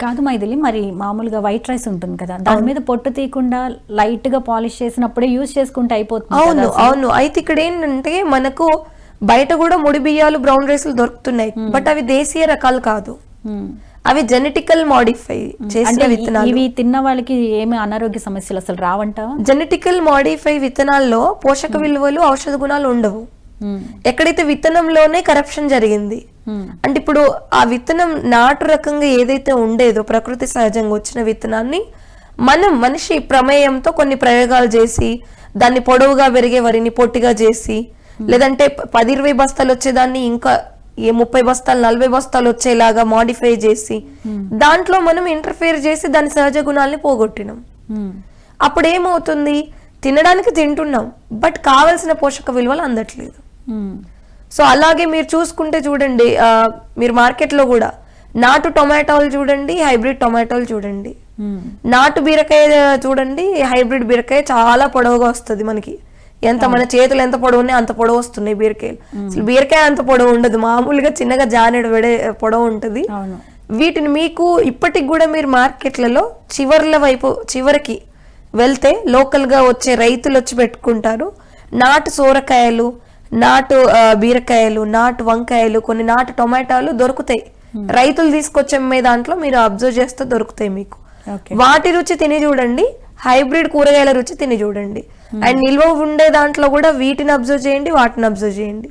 కాదు మైథిలి మరి మామూలుగా వైట్ రైస్ ఉంటుంది కదా. దాని మీద పొట్టు తీయకుండా లైట్గా పాలిష్ చేసినప్పుడే యూజ్ చేసుకుంటే అయిపోతుంది అవును అవును. అయితే ఇక్కడ ఏంటంటే మనకు బయట కూడా ముడి బియ్యాలు బ్రౌన్ రైస్లు దొరుకుతున్నాయి. బట్ అవి దేశీయ రకాలు కాదు. మ్మ్. అవి జెనెటికల్ మాడిఫై చేసిన అంటే ఈ- విత్తనాలు. ఇవి తిన్న వాళ్ళకి ఏమి అనారోగ్య సమస్యలు అసలు రావంటావా? జెనెటికల్ మాడిఫై విత్తనాల్లో పోషక విలువలు ఔషధ గుణాలు ఉండవు. ఎక్కడైతే విత్తనంలోనే కరప్షన్ జరిగింది. అంటే ఇప్పుడు ఆ విత్తనం నాటు రకంగా ఏదైతే ఉండేదో ప్రకృతి సహజంగా వచ్చిన విత్తనాన్ని మనం మనిషి ప్రమేయంతో కొన్ని ప్రయోగాలు చేసి దాన్ని పొడవుగా పెరిగే వరిని పొట్టిగా చేసి లేదంటే ప- పది ఇరవై బస్తాలు వచ్చేదాన్ని ఇంకా ఏ ముప్పై బస్తాలు నలభై బస్తాలు వచ్చేలాగా మాడిఫై చేసి దాంట్లో మనం ఇంటర్ఫియర్ చేసి దాని సహజ గుణాలని పోగొట్టినాం. అప్పుడు ఏమవుతుంది తినడానికి తింటున్నాం బట్ కావలసిన పోషక విలువలు అందట్లేదు. సో అలాగే మీరు చూసుకుంటే చూడండి మీరు మార్కెట్లో కూడా నాటు టొమాటోలు చూడండి హైబ్రిడ్ టొమాటోలు చూడండి. నాటు బీరకాయ చూడండి హైబ్రిడ్ బీరకాయ చాలా పొడవుగా వస్తుంది మనకి. ఎంత మన చేతులు ఎంత పొడవు ఉన్నాయి అంత పొడవు వస్తున్నాయి బీరకాయలు. అసలు బీరకాయ అంత పొడవు ఉండదు మామూలుగా చిన్నగా జానెడు వెడే పొడవు ఉంటుంది. వీటిని మీకు ఇప్పటికి కూడా మీరు మార్కెట్లలో చివర్ల వైపు చివరికి వెళ్తే లోకల్గా వచ్చే రైతులు వచ్చి పెట్టుకుంటారు. నాటు సోరకాయలు నాటు బీరకాయలు నాటు వంకాయలు కొన్ని నాటు టొమాటోలు దొరుకుతాయి. రైతులు తీసుకొచ్చే అమ్మే దాంట్లో మీరు అబ్జర్వ్ చేస్తే దొరుకుతాయి మీకు. వాటి రుచి తిని చూడండి హైబ్రిడ్ కూరగాయల రుచి తిని చూడండి. అండ్ నిల్వ ఉండే దాంట్లో కూడా వీటిని అబ్జర్వ్ చేయండి వాటిని అబ్జర్వ్ చేయండి.